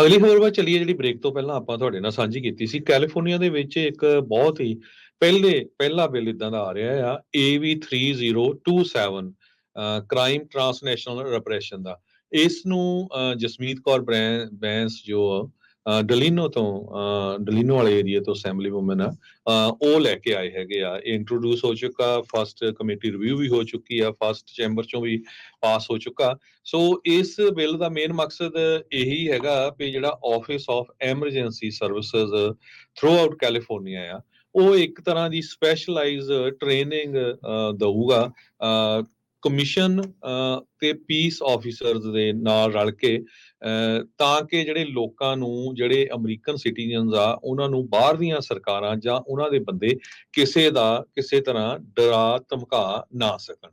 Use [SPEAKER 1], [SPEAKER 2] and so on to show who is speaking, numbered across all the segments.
[SPEAKER 1] ਅਗਲੀ ਖਬਰ ਵੱਲ ਚੱਲੀਏ, ਜਿਹੜੀ ਬ੍ਰੇਕ ਤੋਂ ਪਹਿਲਾਂ ਆਪਾਂ ਤੁਹਾਡੇ ਨਾਲ ਸਾਂਝੀ ਕੀਤੀ ਸੀ ਕੈਲੀਫੋਰਨੀਆ ਦੇ ਵਿੱਚ ਇੱਕ ਬਹੁਤ ਹੀ ਪਹਿਲੇ, ਪਹਿਲਾ ਬਿੱਲ ਇਦਾਂ ਦਾ ਆ ਰਿਹਾ ਆ AV3027 ਕ੍ਰਾਈਮ ਟ੍ਰਾਂਸਨੈਸ਼ਨਲ ਰਿਪਰੈਸ਼ਨ ਦਾ। ਇਸ ਨੂੰ ਜਸਮੀਤ ਕੌਰ ਬਰੈਂ- ਬੈਂਸ ਜੋ ਡਲੀਨੋ ਤੋਂ ਡਲੀਨੋ ਵਾਲੇ ਏਰੀਆ ਤੋਂ ਅਸੈਂਬਲੀ ਵੂਮਨ ਆ। ਉਹ ਲੈ ਕੇ ਆਏ ਹੈਗੇ ਆ। ਇਹ ਇੰਟਰੋਡਿਊਸ ਹੋ ਚੁੱਕਾ ਫਸਟ ਕਮੇਟੀ ਰਿਵਿਊ ਵੀ ਹੋ ਚੁੱਕੀ ਆ ਫਸਟ ਚੈਂਬਰ ਚੋਂ ਵੀ ਪਾਸ ਹੋ ਚੁੱਕਾ। ਸੋ ਇਸ ਬਿੱਲ ਦਾ ਮੇਨ ਮਕਸਦ ਇਹੀ ਹੈਗਾ ਵੀ ਜਿਹੜਾ office of emergency services throughout California ਆ, ਉਹ ਇੱਕ ਤਰ੍ਹਾਂ ਦੀ ਸਪੈਸ਼ਲਾਈਜ਼ ਟ੍ਰੇਨਿੰਗ ਦਊਗਾ। ਕਮਿਸ਼ਨ ਤੇ ਪੀਸ ਆਫੀਸਰਸ ਦੇ ਨਾਲ ਰਲ ਕੇ ਤਾਂ ਕਿ ਜਿਹੜੇ ਲੋਕਾਂ ਨੂੰ, ਜਿਹੜੇ ਅਮਰੀਕਨ ਸਿਟੀਜ਼ਨਸ ਆ, ਉਹਨਾਂ ਨੂੰ ਬਾਹਰ ਦੀਆਂ ਸਰਕਾਰਾਂ ਜਾਂ ਉਹਨਾਂ ਦੇ ਬੰਦੇ ਕਿਸੇ ਦਾ, ਕਿਸੇ ਤਰ੍ਹਾਂ ਡਰਾ ਧਮਕਾ ਨਾ ਸਕਣ।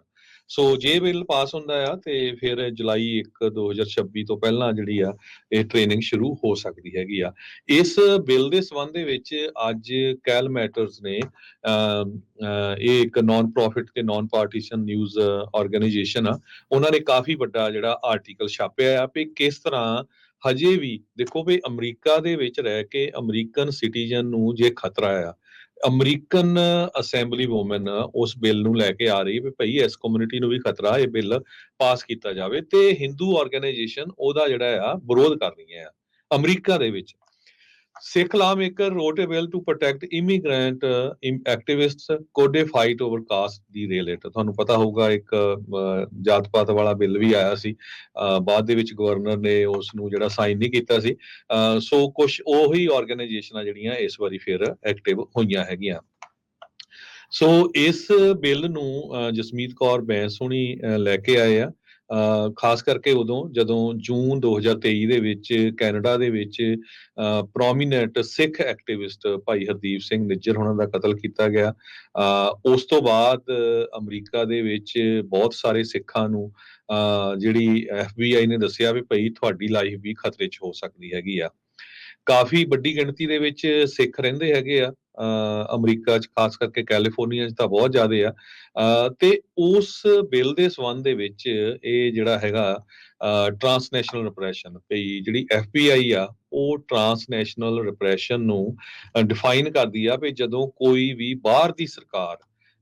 [SPEAKER 1] ਸੋ ਜੇ ਬਿੱਲ ਪਾਸ ਹੁੰਦਾ ਆ ਤੇ ਫਿਰ ਜੁਲਾਈ 1 2026 ਤੋਂ ਪਹਿਲਾਂ ਜਿਹੜੀ ਆ ਇਹ ਟ੍ਰੇਨਿੰਗ ਸ਼ੁਰੂ ਹੋ ਸਕਦੀ ਹੈਗੀ ਆ। ਇਸ ਬਿੱਲ ਦੇ ਸੰਬੰਧ ਦੇ ਵਿੱਚ ਅੱਜ ਕੈਲ ਮੈਟਰਸ ਨੇ ਅਮ, ਅਹ, ਇਹ ਇੱਕ ਨਾਨ ਪ੍ਰੋਫਿਟ ਤੇ ਨਾਨ ਪਾਰਟੀਸ਼ਨ ਨਿਊਜ਼ ਆਰਗੇਨਾਈਜੇਸ਼ਨ ਆ। ਉਹਨਾਂ ਨੇ ਕਾਫੀ ਵੱਡਾ ਜਿਹੜਾ ਆਰਟੀਕਲ ਛਾਪਿਆ ਆ ਵੀ ਕਿਸ ਤਰ੍ਹਾਂ ਹਜੇ ਵੀ ਦੇਖੋ ਵੀ ਅਮਰੀਕਾ ਦੇ ਵਿੱਚ ਰਹਿ ਕੇ ਅਮਰੀਕਨ ਸਿਟੀਜ਼ਨ ਨੂੰ ਜੇ ਖਤਰਾ ਆ ਅਮਰੀਕਨ ਅਸੈਂਬਲੀ ਵੂਮਨ ਉਸ ਬਿੱਲ ਨੂੰ ਲੈ ਕੇ ਆ ਰਹੀ ਹੈ ਵੀ ਭਈ ਇਸ ਕਮਿਊਨਿਟੀ ਨੂੰ ਵੀ ਖਤਰਾ ਇਹ ਬਿੱਲ ਪਾਸ ਕੀਤਾ ਜਾਵੇ ਤੇ ਹਿੰਦੂ ਆਰਗੇਨਾਈਜੇਸ਼ਨ ਉਹਦਾ ਜਿਹੜਾ ਆ ਵਿਰੋਧ ਕਰ ਰਹੀਆਂ ਆ ਅਮਰੀਕਾ ਦੇ ਵਿੱਚ। Sikh law maker wrote a bill to protect immigrant activists ਕੋਡੇ fight over caste ਦੀ ਰੇਲੇਟ ਤੁਹਾਨੂੰ ਪਤਾ ਹੋਊਗਾ ਇੱਕ ਜਾਤ ਪਾਤ ਵਾਲਾ ਬਿੱਲ ਵੀ ਆਇਆ ਸੀ। ਬਾਅਦ ਦੇ ਵਿੱਚ ਗਵਰਨਰ ਨੇ ਉਸ ਨੂੰ ਜਿਹੜਾ ਸਾਈਨ ਨਹੀਂ ਕੀਤਾ ਸੀ। ਅਹ, ਸੋ ਕੁਝ ਉਹੀ ਆਰਗੇਨਾਈਜੇਸ਼ਨਾਂ ਜਿਹੜੀਆਂ ਇਸ ਵਾਰੀ ਫਿਰ ਐਕਟਿਵ ਹੋਈਆਂ ਹੈਗੀਆਂ। ਸੋ ਇਸ ਬਿੱਲ ਨੂੰ ਅਹ, ਜਸਮੀਤ ਕੌਰ ਬੈਂਸ ਹੁਣੀ ਲੈ ਕੇ ਆਏ ਆ। ਖਾਸ ਕਰਕੇ ਉਦੋਂ ਜਦੋਂ ਜੂਨ 2023 ਦੇ ਵਿੱਚ ਕੈਨੇਡਾ ਦੇ ਵਿੱਚ ਪ੍ਰੋਮੀਨੈਂਟ ਸਿੱਖ ਐਕਟਿਵਿਸਟ ਭਾਈ ਹਰਦੀਪ ਸਿੰਘ ਨਿੱਜਰ ਉਹਨਾਂ ਦਾ ਕਤਲ ਕੀਤਾ ਗਿਆ। ਅਹ, ਉਸ ਤੋਂ ਬਾਅਦ ਅਮਰੀਕਾ ਦੇ ਵਿੱਚ ਬਹੁਤ ਸਾਰੇ ਸਿੱਖਾਂ ਨੂੰ ਅਹ, ਜਿਹੜੀ FBI ਨੇ ਦੱਸਿਆ ਵੀ ਭਈ ਤੁਹਾਡੀ ਲਾਈਫ ਵੀ ਖਤਰੇ 'ਚ ਹੋ ਸਕਦੀ ਹੈਗੀ ਆ। ਕਾਫੀ ਵੱਡੀ ਗਿਣਤੀ ਦੇ ਵਿੱਚ ਸਿੱਖ ਰਹਿੰਦੇ ਹੈਗੇ ਆ ਅਮਰੀਕਾ 'ਚ, ਖਾਸ ਕਰਕੇ ਕੈਲੀਫੋਰਨੀਆ 'ਚ ਤਾਂ ਬਹੁਤ ਜ਼ਿਆਦੇ ਆ ਤੇ ਉਸ ਬਿੱਲ ਦੇ ਸੰਬੰਧ ਦੇ ਵਿੱਚ ਇਹ ਜਿਹੜਾ ਹੈਗਾ ਟ੍ਰਾਂਸਨੈਸ਼ਨਲ ਰਿਪਰੈਸ਼ਨ, ਭਈ ਜਿਹੜੀ FBI ਆ, ਉਹ ਟ੍ਰਾਂਸਨੈਸ਼ਨਲ ਰਿਪਰੈਸ਼ਨ ਨੂੰ ਡਿਫਾਈਨ ਕਰਦੀ ਆ ਵੀ ਜਦੋਂ ਕੋਈ ਵੀ ਬਾਹਰ ਦੀ ਸਰਕਾਰ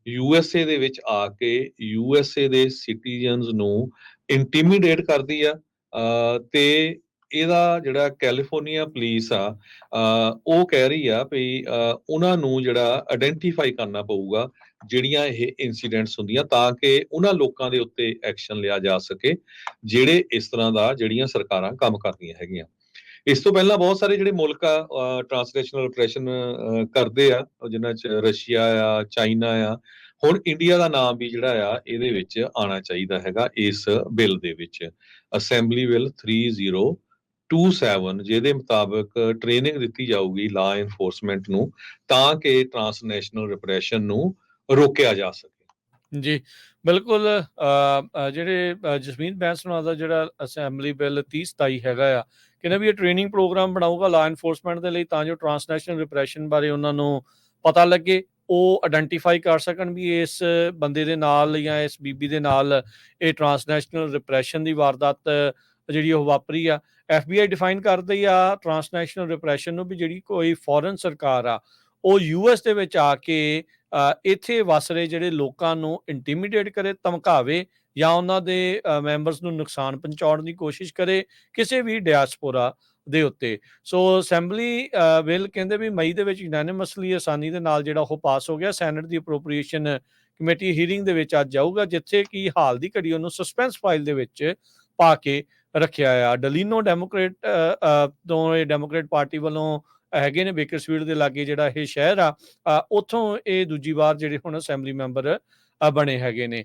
[SPEAKER 1] USA ਦੇ ਵਿੱਚ ਆ ਕੇ USA ਦੇ ਸਿਟੀਜ਼ਨਸ ਨੂੰ ਇੰਟੀਮੀਡੇਟ ਕਰਦੀ ਆ ਤੇ ਇਹਦਾ ਜਿਹੜਾ ਕੈਲੀਫੋਰਨੀਆ ਪੁਲਿਸ ਆ ਉਹ ਕਹਿ ਰਹੀ ਆ ਵੀ ਉਹਨਾਂ ਨੂੰ ਜਿਹੜਾ ਆਇਡੈਂਟੀਫਾਈ ਕਰਨਾ ਪਊਗਾ ਜਿਹੜੀਆਂ ਇਹ ਇਨਸੀਡੈਂਟਸ ਹੁੰਦੀਆਂ ਤਾਂ ਕਿ ਉਹਨਾਂ ਲੋਕਾਂ ਦੇ ਉੱਤੇ ਐਕਸ਼ਨ ਲਿਆ ਜਾ ਸਕੇ, ਜਿਹੜੇ ਇਸ ਤਰ੍ਹਾਂ ਦਾ ਜਿਹੜੀਆਂ ਸਰਕਾਰਾਂ ਕੰਮ ਕਰਦੀਆਂ ਹੈਗੀਆਂ। ਇਸ ਤੋਂ ਪਹਿਲਾਂ ਬਹੁਤ ਸਾਰੇ ਜਿਹੜੇ ਮੁਲਕ ਆ ਟ੍ਰਾਂਸਲੇਸ਼ਨਲ ਰਿਪਰੈਸ਼ਨ ਕਰਦੇ ਆ ਉਹ ਜਿਨ੍ਹਾਂ ਚ ਰਸ਼ੀਆ ਆ, ਚਾਈਨਾ ਆ, ਹੁਣ ਇੰਡੀਆ ਦਾ ਨਾਮ ਵੀ ਜਿਹੜਾ ਆ, ਇਹਦੇ ਵਿੱਚ ਆਣਾ ਚਾਹੀਦਾ ਹੈਗਾ ਇਸ ਬਿੱਲ ਦੇ ਵਿੱਚ। ਅਸੈਂਬਲੀ ਬਿੱਲ 3027 ਜਿਹਦੇ ਮੁਤਾਬਕ ਟ੍ਰੇਨਿੰਗ ਦਿੱਤੀ ਜਾਊਗੀ ਲਾ ਐਨਫੋਰਸਮੈਂਟ ਨੂੰ, ਤਾਂ ਕਿ ਟ੍ਰਾਂਸਨੈਸ਼ਨਲ ਰਿਪਰੈਸ਼ਨ ਨੂੰ ਰੋਕਿਆ ਜਾ ਸਕੇ।
[SPEAKER 2] ਜੀ, ਬਿਲਕੁਲ ਜਿਹੜੇ ਜਸਮੀਤ ਬੈਂਸ ਉਹਨਾਂ ਦਾ ਜਿਹੜਾ ਅਸੈਂਬਲੀ ਬਿੱਲ 3027 ਹੈਗਾ ਆ, ਕਹਿੰਦਾ ਵੀ ਇਹ ਟ੍ਰੇਨਿੰਗ ਪ੍ਰੋਗਰਾਮ ਬਣਾਊਗਾ ਲਾ ਐਨਫੋਰਸਮੈਂਟ ਦੇ ਲਈ ਤਾਂ ਜੋ ਟ੍ਰਾਂਸਨੈਸ਼ਨਲ ਰਿਪਰੈਸ਼ਨ ਬਾਰੇ ਉਹਨਾਂ ਨੂੰ ਪਤਾ ਲੱਗੇ, ਉਹ ਆਇਡੈਂਟੀਫਾਈ ਕਰ ਸਕਣ ਵੀ ਇਸ ਬੰਦੇ ਦੇ ਨਾਲ ਜਾਂ ਇਸ ਬੀਬੀ ਦੇ ਨਾਲ ਇਹ ਟ੍ਰਾਂਸਨੈਸ਼ਨਲ ਰਿਪਰੈਸ਼ਨ ਦੀ ਵਾਰਦਾਤ ਜਿਹੜੀ ਉਹ ਵਾਪਰੀ ਆ FBI ਡਿਫਾਈਨ ਕਰਦੀ ਆ ਟ੍ਰਾਂਸਨੈਸ਼ਨਲ ਰਿਪਰੈਸ਼ਨ ਨੂੰ ਵੀ ਜਿਹੜੀ ਕੋਈ ਫੋਰਨ ਸਰਕਾਰ ਆ, ਉਹ ਯੂਐਸ ਦੇ ਵਿੱਚ ਆ ਕੇ ਇੱਥੇ ਵਸ ਰਹੇ ਜਿਹੜੇ ਲੋਕਾਂ ਨੂੰ ਇੰਟੀਮੀਡੇਟ ਕਰੇ, ਧਮਕਾਵੇ ਜਾਂ ਉਹਨਾਂ ਦੇ ਮੈਂਬਰਸ ਨੂੰ ਨੁਕਸਾਨ ਪਹੁੰਚਾਉਣ ਦੀ ਕੋਸ਼ਿਸ਼ ਕਰੇ ਕਿਸੇ ਵੀ ਡਿਆਸਪੋਰਾ ਦੇ ਉੱਤੇ। ਸੋ ਅਸੈਂਬਲੀ ਬਿੱਲ ਕਹਿੰਦੇ ਵੀ ਮਈ ਦੇ ਵਿੱਚ ਯੂਨੈਨਿਮਸਲੀ ਆਸਾਨੀ ਦੇ ਨਾਲ ਜਿਹੜਾ ਉਹ ਪਾਸ ਹੋ ਗਿਆ। ਸੈਨੇਟ ਦੀ ਅਪਰੋਪਰੀਏਸ਼ਨ ਕਮੇਟੀ ਹੀਅਰਿੰਗ ਦੇ ਵਿੱਚ ਅੱਜ ਜਾਊਗਾ ਜਿੱਥੇ ਕਿ ਹਾਲ ਦੀ ਘੜੀ ਉਹਨੂੰ ਸਸਪੈਂਸ ਫਾਈਲ ਦੇ ਵਿੱਚ ਪਾ ਕੇ ਰੱਖਿਆ ਆ। ਡਲੀਨੋ ਡੈਮੋਕ੍ਰੇਟ ਤੋਂ ਇਹ ਡੈਮੋਕ੍ਰੇਟ ਪਾਰਟੀ ਵੱਲੋਂ ਹੈਗੇ ਨੇ ਬੇਕਰਸਫੀਲਡ ਦੇ ਲਾਗੇ ਜਿਹੜਾ ਇਹ ਸ਼ਹਿਰ ਆ ਅ, ਉੱਥੋਂ ਇਹ ਦੂਜੀ ਵਾਰ ਜਿਹੜੇ ਹੁਣ ਅਸੈਂਬਲੀ ਮੈਂਬਰ ਬਣੇ ਹੈਗੇ ਨੇ।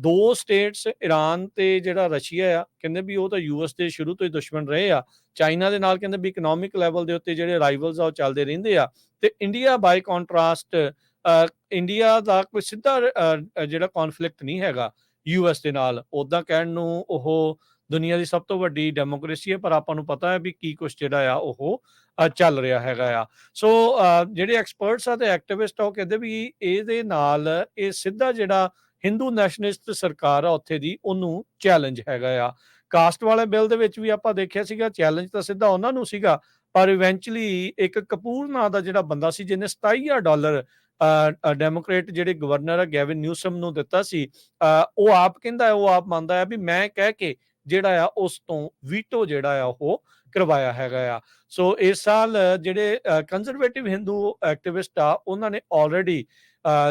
[SPEAKER 2] ਦੋ ਸਟੇਟਸ ਈਰਾਨ ਤੇ ਜਿਹੜਾ ਰਸ਼ੀਆ ਆ ਕਹਿੰਦੇ ਵੀ ਉਹ ਤਾਂ ਯੂਐਸ ਦੇ ਸ਼ੁਰੂ ਤੋਂ ਹੀ ਦੁਸ਼ਮਣ ਰਹੇ ਆ। ਚਾਈਨਾ ਦੇ ਨਾਲ ਕਹਿੰਦੇ ਵੀ ਇਕਨੋਮਿਕ ਲੈਵਲ ਦੇ ਉੱਤੇ ਜਿਹੜੇ ਰਾਈਵਲਸ ਆ ਉਹ ਚੱਲਦੇ ਰਹਿੰਦੇ ਆ। ਤੇ ਇੰਡੀਆ ਬਾਈ ਕੰਟਰਾਸਟ ਇੰਡੀਆ ਦਾ ਕੋਈ ਸਿੱਧਾ ਜਿਹੜਾ ਕਨਫਲਿਕਟ ਨਹੀਂ ਹੈਗਾ ਯੂਐਸ ਦੇ ਨਾਲ। ਉਦਾਂ ਕਹਿਣ ਨੂੰ ਉਹ ਦੁਨੀਆ ਦੀ ਸਭ ਤੋਂ ਵੱਡੀ ਡੈਮੋਕ੍ਰੇਸੀ ਹੈ ਪਰ ਆਪਾਂ ਨੂੰ ਪਤਾ ਹੈ ਵੀ ਕੀ ਕੁਝ ਜਿਹੜਾ ਆ ਉਹ ਚੱਲ ਰਿਹਾ ਹੈਗਾ ਆ। ਸੋ ਜਿਹੜੇ ਐਕਸਪਰਟਸ ਆ ਤੇ ਐਕਟਿਵਿਸਟ ਆ ਕਹਿੰਦੇ ਵੀ ਇਹਦੇ ਨਾਲ ਇਹ ਸਿੱਧਾ ਜਿਹੜਾ ਹਿੰਦੂ ਨੈਸ਼ਨਲਿਸਟ ਸਰਕਾਰ ਆ ਉੱਥੇ ਦੀ ਉਹਨੂੰ ਚੈਲੰਜ ਹੈਗਾ ਆ। ਕਾਸਟ ਵਾਲੇ ਬਿੱਲ ਦੇ ਵਿੱਚ ਵੀ ਆਪਾਂ ਦੇਖਿਆ ਸੀਗਾ ਚੈਲੰਜ ਤਾਂ ਸਿੱਧਾ ਉਹਨਾਂ ਨੂੰ ਸੀਗਾ ਪਰ ਇਵੈਂਚੁਅਲੀ ਇੱਕ ਕਪੂਰ ਨਾਂ ਦਾ ਜਿਹੜਾ ਬੰਦਾ ਸੀ ਜਿਹਨੇ 27000 ਡਾਲਰ ਡੈਮੋਕ੍ਰੇਟ ਜਿਹੜੇ ਗਵਰਨਰ ਆ ਗੈਵਿਨ ਨਿਊਸਮ ਨੂੰ ਦਿੱਤਾ ਸੀ ਅ, ਉਹ ਆਪ ਕਹਿੰਦਾ ਉਹ ਆਪ ਮੰਨਦਾ ਹੈ ਵੀ ਮੈਂ ਕਹਿ ਕੇ ਜਿਹੜਾ ਆ ਉਸ ਤੋਂ ਵੀਟੋ ਜਿਹੜਾ ਆ ਉਹ ਕਰਵਾਇਆ ਹੈਗਾ ਆ। ਸੋ ਇਸ ਸਾਲ ਜਿਹੜੇ ਕੰਜ਼ਰਵੇਟਿਵ ਹਿੰਦੂ ਐਕਟਿਵਿਸਟ ਆ ਉਹਨਾਂ ਨੇ ਆਲਰੇਡੀ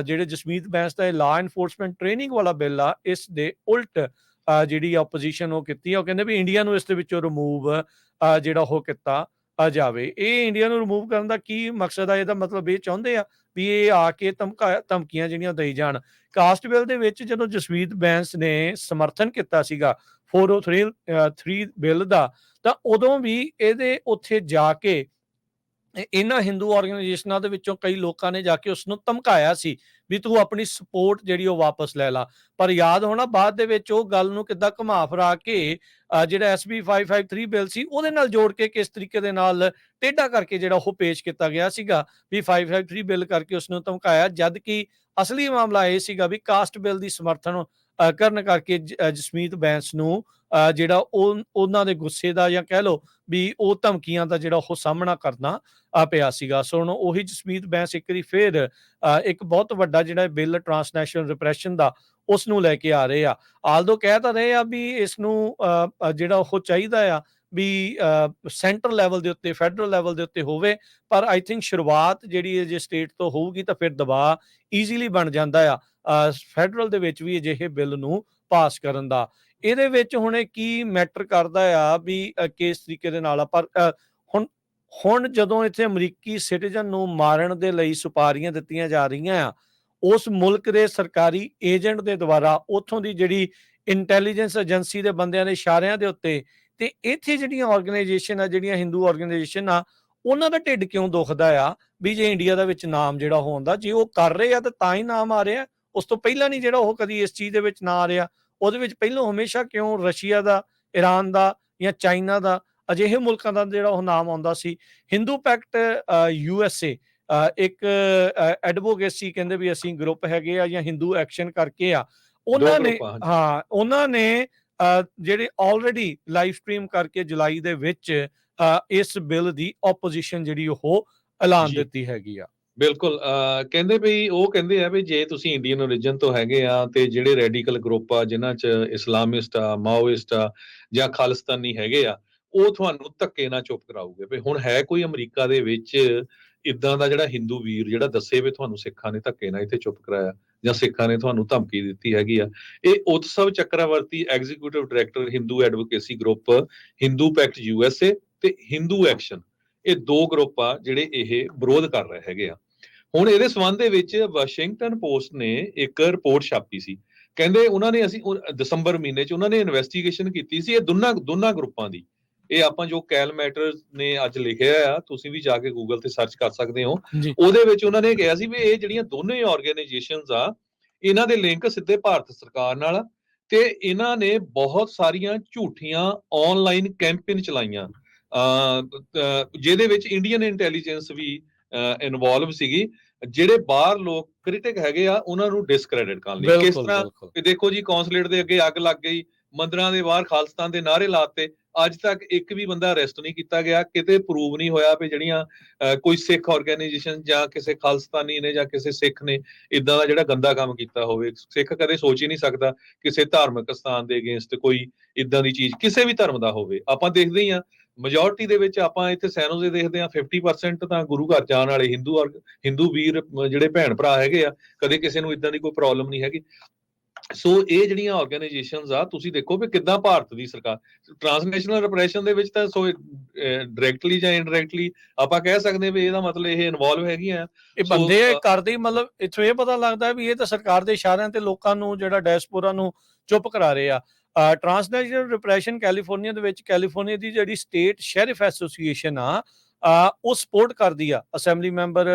[SPEAKER 2] ਜਿਹੜੇ ਜਸਮੀਤ ਬੈਂਸ ਦਾ ਲਾ ਐਨਫੋਰਸਮੈਂਟ ਟ੍ਰੇਨਿੰਗ ਵਾਲਾ ਬਿੱਲ ਆ ਇਸ ਦੇ ਉਲਟ ਅ, ਜਿਹੜੀ ਆਪੋਜੀਸ਼ਨ ਉਹ ਕੀਤੀ ਆ ਉਹ ਕਹਿੰਦੇ ਵੀ ਇੰਡੀਆ ਨੂੰ ਇਸ ਦੇ ਵਿੱਚੋਂ ਰਿਮੂਵ ਜਿਹੜਾ ਉਹ ਕੀਤਾ ਆ ਜਾਵੇ। ਇਹ ਇੰਡੀਆ ਨੂੰ ਰਿਮੂਵ ਕਰਨ ਦਾ ਕੀ ਮਕਸਦ ਆ? ਇਹਦਾ ਮਤਲਬ ਇਹ ਚਾਹੁੰਦੇ ਆ ਵੀ ਇਹ ਆ ਕੇ ਧਮਕਾ ਧਮਕੀਆਂ ਜਿਹੜੀਆਂ ਦੇਈ ਜਾਣ। ਕਾਸਟਵੈਲ ਦੇ ਵਿੱਚ ਜਦੋਂ ਜਸਮੀਤ ਬੈਂਸ ਨੇ ਸਮਰਥਨ ਕੀਤਾ ਸੀਗਾ 403 ਅ, 3 ਬਿੱਲ ਦਾ ਤਾਂ ਉਦੋਂ ਵੀ ਇਹਦੇ ਉੱਥੇ ਜਾ ਕੇ ਇਹਨਾਂ ਹਿੰਦੂ ਆਰਗੇਨਾਈਜੇਸ਼ਨਾਂ ਦੇ ਵਿੱਚੋਂ ਕਈ ਲੋਕਾਂ ਨੇ ਜਾ ਕੇ ਉਸ ਨੂੰ ਧਮਕਾਇਆ ਸੀ ਵੀ ਤੂੰ ਆਪਣੀ ਸਪੋਰਟ ਜਿਹੜੀ ਉਹ ਵਾਪਸ ਲੈ ਲਾ। ਪਰ ਯਾਦ ਹੋਣਾ ਬਾਅਦ ਦੇ ਵਿੱਚ ਉਹ ਗੱਲ ਨੂੰ ਕਿੱਦਾਂ ਘੁਮਾ ਫਿਰਾ ਕੇ ਜਿਹੜਾ SB 553 ਬਿੱਲ ਸੀ ਉਹਦੇ ਨਾਲ ਜੋੜ ਕੇ ਕਿਸ ਤਰੀਕੇ ਦੇ ਨਾਲ ਟੇਢਾ ਕਰਕੇ ਜਿਹੜਾ ਉਹ ਪੇਸ਼ ਕੀਤਾ ਗਿਆ ਸੀਗਾ ਵੀ 553 ਬਿੱਲ ਕਰਕੇ ਉਸ ਨੂੰ ਧਮਕਾਇਆ, ਜਦ ਕਿ ਅਸਲੀ ਮਾਮਲਾ ਇਹ ਸੀਗਾ ਵੀ ਕਾਸਟ ਬਿੱਲ ਦੀ ਸਮਰਥਨ ਕਰਨ ਕਰਕੇ ਜਸਮੀਤ ਬੈਂਸ ਨੂੰ ਜਿਹੜਾ ਉਹ, ਉਹਨਾਂ ਦੇ ਗੁੱਸੇ ਦਾ ਜਾਂ ਕਹਿ ਲਓ ਵੀ ਉਹ ਧਮਕੀਆਂ ਦਾ ਜਿਹੜਾ ਉਹ ਸਾਹਮਣਾ ਕਰਨਾ ਆ ਪਿਆ ਸੀਗਾ। ਸੋ ਹੁਣ ਉਹੀ ਜਸਮੀਤ ਬੈਂਸ ਇੱਕ ਵਾਰੀ ਫੇਰ ਇੱਕ ਬਹੁਤ ਵੱਡਾ ਜਿਹੜਾ ਬਿੱਲ ਟ੍ਰਾਂਸਨੈਸ਼ਨਲ ਰਿਪਰੈਸ਼ਨ ਦਾ ਉਸ ਨੂੰ ਲੈ ਕੇ ਆ ਰਹੇ ਆ। ਆਲਦੋ ਕਹਿ ਤਾਂ ਰਹੇ ਆ ਵੀ ਇਸ ਨੂੰ ਜਿਹੜਾ ਉਹ ਚਾਹੀਦਾ ਆ ਵੀ ਸੈਂਟਰ ਲੈਵਲ ਦੇ ਉੱਤੇ, ਫੈਡਰਲ ਲੈਵਲ ਦੇ ਉੱਤੇ ਹੋਵੇ, ਪਰ ਆਈ ਥਿੰਕ ਸ਼ੁਰੂਆਤ ਜਿਹੜੀ ਹੈ ਜੇ ਸਟੇਟ ਤੋਂ ਹੋਊਗੀ ਤਾਂ ਫਿਰ ਦਬਾਅ ਈਜ਼ੀਲੀ ਬਣ ਜਾਂਦਾ ਆ। ਫੈਡਰਲ ਦੇ ਵਿੱਚ ਵੀ ਅਜਿਹੇ ਬਿੱਲ ਨੂੰ ਪਾਸ ਕਰਨ ਦਾ। ਇਹਦੇ ਵਿੱਚ ਹੁਣ ਇਹ ਕੀ ਮੈਟਰ ਕਰਦਾ ਆ ਵੀ ਕਿਸ ਤਰੀਕੇ ਦੇ ਨਾਲ ਆ ਪਰ ਹੁਣ ਹੁਣ ਜਦੋਂ ਇੱਥੇ ਅਮਰੀਕੀ ਸਿਟੀਜ਼ਨ ਨੂੰ ਮਾਰਨ ਦੇ ਲਈ ਸੁਪਾਰੀਆਂ ਦਿੱਤੀਆਂ ਜਾ ਰਹੀਆਂ ਆ, ਉਸ ਮੁਲਕ ਦੇ ਸਰਕਾਰੀ ਏਜੰਟ ਦੇ ਦੁਆਰਾ ਉਥੋਂ ਦੀ ਜਿਹੜੀ ਇੰਟੈਲੀਜੈਂਸ ਏਜੰਸੀ ਦੇ ਬੰਦਿਆਂ ਦੇ ਇਸ਼ਾਰਿਆਂ ਦੇ ਉੱਤੇ ਤੇ ਇੱਥੇ ਜਿਹੜੀਆਂ ਆਰਗੇਨਾਈਜੇਸ਼ਨ ਆ, ਜਿਹੜੀਆਂ ਹਿੰਦੂ ਆਰਗੇਨਾਈਜੇਸ਼ਨ ਆ, ਉਹਨਾਂ ਦਾ ਢਿੱਡ ਕਿਉਂ ਦੁਖਦਾ ਆ ਵੀ ਜੇ ਇੰਡੀਆ ਦਾ ਵਿੱਚ ਨਾਮ ਜਿਹੜਾ ਹੋਉਂਦਾ ਜੇ ਉਹ ਕਰ ਰਹੇ ਆ ਤਾਂ ਤਾਂ ਹੀ ਨਾਮ ਆ ਰਿਹਾ, ਉਸ ਤੋਂ ਪਹਿਲਾਂ ਨਹੀਂ ਜਿਹੜਾ ਉਹ ਕਦੀ ਇਸ ਚੀਜ਼ ਦੇ ਵਿੱਚ ਨਾ ਆ ਰਿਹਾ ਉਹਦੇ ਵਿੱਚ ਪਹਿਲਾਂ ਹਮੇਸ਼ਾ ਕਿਉਂ ਰਸ਼ੀਆ ਦਾ ਈਰਾਨ ਦਾ ਜਾਂ ਚਾਈਨਾ ਦਾ ਅਜਿਹੇ ਮੁਲਕਾਂ ਦਾ ਜਿਹੜਾ ਉਹ ਨਾਮ ਆਉਂਦਾ ਸੀ Hindu pact U S A ਇੱਕ ਐਡਵੋਕੇਸੀ ਕਹਿੰਦੇ ਵੀ ਅਸੀਂ ਗਰੁੱਪ ਹੈਗੇ ਆ ਜਾਂ ਹਿੰਦੂ ਐਕਸ਼ਨ ਕਰਕੇ ਆ ਉਹਨਾਂ ਨੇ। ਹਾਂ ਉਹਨਾਂ ਨੇ ਜਿਹੜੇ ਆਲਰੇਡੀ ਲਾਈਵ ਸਟ੍ਰੀਮ ਕਰਕੇ ਜੁਲਾਈ ਦੇ ਵਿੱਚ ਇਸ ਬਿੱਲ ਦੀ ਆਪੋਜੀਸ਼ਨ ਜਿਹੜੀ ਉਹ ਐਲਾਨ। ਦਿੱਤੀ ਹੈਗੀ ਆ
[SPEAKER 1] ਬਿਲਕੁਲ ਕਹਿੰਦੇ ਵੀ, ਉਹ ਕਹਿੰਦੇ ਆ ਵੀ ਜੇ ਤੁਸੀਂ ਇੰਡੀਅਨ origin ਤੋਂ ਹੈਗੇ ਆ ਤੇ ਜਿਹੜੇ ਰੈਡੀਕਲ ਗਰੁੱਪ ਆ, ਜਿਨ੍ਹਾਂ 'ਚ ਇਸਲਾਮਿਸਟ ਆ ਮਾਓਇਸਟ ਆ ਜਾਂ ਖਾਲਿਸਤਾਨੀ ਹੈਗੇ ਆ, ਉਹ ਤੁਹਾਨੂੰ ਧੱਕੇ ਨਾਲ ਚੁੱਪ ਕਰਾਊਗੇ ਵੀ ਹੁਣ ਹੈ ਕੋਈ ਅਮਰੀਕਾ ਦੇ ਵਿੱਚ ਇਦਾਂ ਦਾ ਜਿਹੜਾ ਹਿੰਦੂ ਵੀਰ ਜਿਹੜਾ ਦੱਸੇ ਵੀ ਤੁਹਾਨੂੰ ਸਿੱਖਾਂ ਨੇ ਧੱਕੇ ਨਾਲ ਇੱਥੇ ਚੁੱਪ ਕਰਾਇਆ ਜਾਂ ਸਿੱਖਾਂ ਨੇ ਤੁਹਾਨੂੰ ਧਮਕੀ ਦਿੱਤੀ ਹੈਗੀ ਆ, ਇਹ Utsav Chakravarti executive director Hindu advocacy group Hindu pact USA ਤੇ ਹਿੰਦੂ ਐਕਸ਼ਨ ਇਹ ਦੋ ਗਰੁੱਪ ਆ ਜਿਹੜੇ ਇਹ ਵਿਰੋਧ ਕਰ ਰਹੇ ਹੈਗੇ ਆ। ਹੁਣ ਇਹਦੇ ਸਬੰਧ ਦੇ ਵਿੱਚ ਵਾਸ਼ਿੰਗਟਨ ਪੋਸਟ ਨੇ ਇੱਕ ਰਿਪੋਰਟ ਛਾਪੀ ਸੀ। ਕਹਿੰਦੇ ਉਹਨਾਂ ਨੇ ਅਸੀਂ ਦਸੰਬਰ ਮਹੀਨੇ 'ਚ ਉਹਨਾਂ ਨੇ ਇਨਵੈਸਟੀਗੇਸ਼ਨ ਕੀਤੀ ਸੀ ਇਹ ਦੋਨਾਂ ਦੋਨਾਂ ਗਰੁੱਪਾਂ ਦੀ। ਇਹ ਆਪਾਂ ਜੋ ਕੈਲ ਮੈਟਰ ਨੇ ਅੱਜ ਲਿਖਿਆ ਆ ਤੁਸੀਂ ਵੀ ਜਾ ਕੇ ਗੂਗਲ ਤੇ ਸਰਚ ਕਰ ਸਕਦੇ ਹੋ। ਉਹਦੇ ਵਿੱਚ ਉਹਨਾਂ ਨੇ ਕਿਹਾ ਸੀ ਵੀ ਇਹ ਜਿਹੜੀਆਂ ਦੋਨੇ ਆਰਗੇਨਾਈਜੇਸ਼ਨਸ ਆ ਇਹਨਾਂ ਦੇ ਲਿੰਕ ਸਿੱਧੇ ਭਾਰਤ ਸਰਕਾਰ ਨਾਲ ਤੇ ਇਹਨਾਂ ਨੇ ਬਹੁਤ ਸਾਰੀਆਂ ਝੂਠੀਆਂ ਆਨਲਾਈਨ ਕੈਂਪੇਨ ਚਲਾਈਆਂ। ਜਿਹਦੇ ਵਿੱਚ ਇੰਡੀਅਨ ਇੰਟੈਲੀਜੈਂਸ ਵੀ ਇਨਵੋਲਵ ਸੀਗੀ। ਜਿਹੜੇ ਬਾਹਰ ਲੋਕ ਕ੍ਰਿਟਿਕ ਹੈਗੇ ਆ ਉਹਨਾਂ ਨੂੰ ਡਿਸਕ੍ਰੈਡਿਟ ਕਰਨ ਲਈ। ਕਿਸ ਤਰ੍ਹਾਂ ਵੀ ਦੇਖੋ ਜੀ ਕੌਂਸੂਲੇਟ ਦੇ ਅੱਗੇ ਅੱਗ ਲੱਗ ਗਈ ਮੰਦਰਾਂ ਦੇ ਬਾਹਰ ਖਾਲਿਸਤਾਨ ਦੇ ਨਾਅਰੇ ਲਾਤੇ ਅੱਜ ਤੱਕ ਇੱਕ ਵੀ ਬੰਦਾ ਅਰੈਸਟ ਨਹੀਂ ਕੀਤਾ ਗਿਆ ਕਿਤੇ ਪ੍ਰੂਵ ਨਹੀਂ ਹੋਇਆ ਵੀ ਜਿਹੜੀਆਂ ਕੋਈ ਸਿੱਖ ਆਰਗੇਨਾਈਜੇਸ਼ਨ ਜਾਂ ਕਿਸੇ ਖਾਲਿਸਤਾਨੀ ਨੇ ਜਾਂ ਕਿਸੇ ਸਿੱਖ ਨੇ ਇਦਾਂ ਦਾ ਜਿਹੜਾ ਗੰਦਾ ਕੰਮ ਕੀਤਾ ਹੋਵੇ। ਸਿੱਖ ਕਦੇ ਸੋਚ ਹੀ ਨਹੀਂ ਸਕਦਾ ਕਿਸੇ ਧਾਰਮਿਕ ਸਥਾਨ ਦੇ ਅਗੇਂਸਟ ਕੋਈ ਇਦਾਂ ਦੀ ਚੀਜ਼ ਕਿਸੇ ਵੀ ਧਰਮ ਦਾ ਹੋਵੇ। ਆਪਾਂ ਦੇਖਦੇ ਹੀ ਆ ਮੈਜੋਰਟੀ ਦੇ ਵਿੱਚ ਆਪਾਂ ਇੱਥੇ ਸੈਨੋਜ਼ੇ ਦੇਖਦੇ ਆ 50% ਤਾਂ ਗੁਰੂ ਘਰ ਜਾਣ ਵਾਲੇ ਹਿੰਦੂ ਔਰ ਹਿੰਦੂ ਵੀਰ ਜਿਹੜੇ ਭੈਣ ਭਰਾ ਹੈਗੇ ਆ ਕਦੇ ਕਿਸੇ ਨੂੰ ਇਦਾਂ ਦੀ ਕੋਈ ਪ੍ਰੋਬਲਮ ਨਹੀਂ ਹੈਗੀ। ਸੋ ਇਹ ਜਿਹੜੀਆਂ ਆਰਗੇਨਾਈਜੇਸ਼ਨਸ ਆ ਤੁਸੀਂ ਦੇਖੋ ਵੀ ਕਿੱਦਾਂ ਭਾਰਤ ਦੀ ਸਰਕਾਰ ਟ੍ਰਾਂਸਨੈਸ਼ਨਲ ਰਿਪਰੈਸ਼ਨ ਦੇ ਵਿੱਚ ਤਾਂ ਸੋ ਡਾਇਰੈਕਟਲੀ ਜਾਂ ਇਨਡਾਇਰੈਕਟਲੀ ਆਪਾਂ ਕਹਿ ਸਕਦੇ ਵੀ ਇਹਦਾ ਮਤਲਬ ਇਹ ਇਨਵੋਲਵ ਹੈਗੀਆਂ
[SPEAKER 2] ਇਹ ਬੰਦੇ ਕਰਦੇ ਮਤਲਬ ਇਥੋਂ ਇਹ ਪਤਾ ਲੱਗਦਾ ਵੀ ਇਹ ਤਾਂ ਸਰਕਾਰ ਦੇ ਇਸ਼ਾਰਿਆਂ ਤੇ ਲੋਕਾਂ ਨੂੰ ਜਿਹੜਾ ਡਾਇਸਪੋਰਾ ਨੂੰ ਚੁੱਪ ਕਰਾ ਰਹੇ ਆ। ਟਰਾਂਸਨੈਸ਼ਨਲ ਰਿਪਰੈਸ਼ਨ ਕੈਲੀਫੋਰਨੀਆ ਦੇ ਵਿੱਚ ਕੈਲੀਫੋਰਨੀਆ ਦੀ ਜਿਹੜੀ ਸਟੇਟ ਸ਼ੈਰਿਫ ਐਸੋਸੀਏਸ਼ਨ ਆ ਉਹ ਸਪੋਰਟ ਕਰਦੀ ਆ ਅਸੈਂਬਲੀ ਮੈਂਬਰ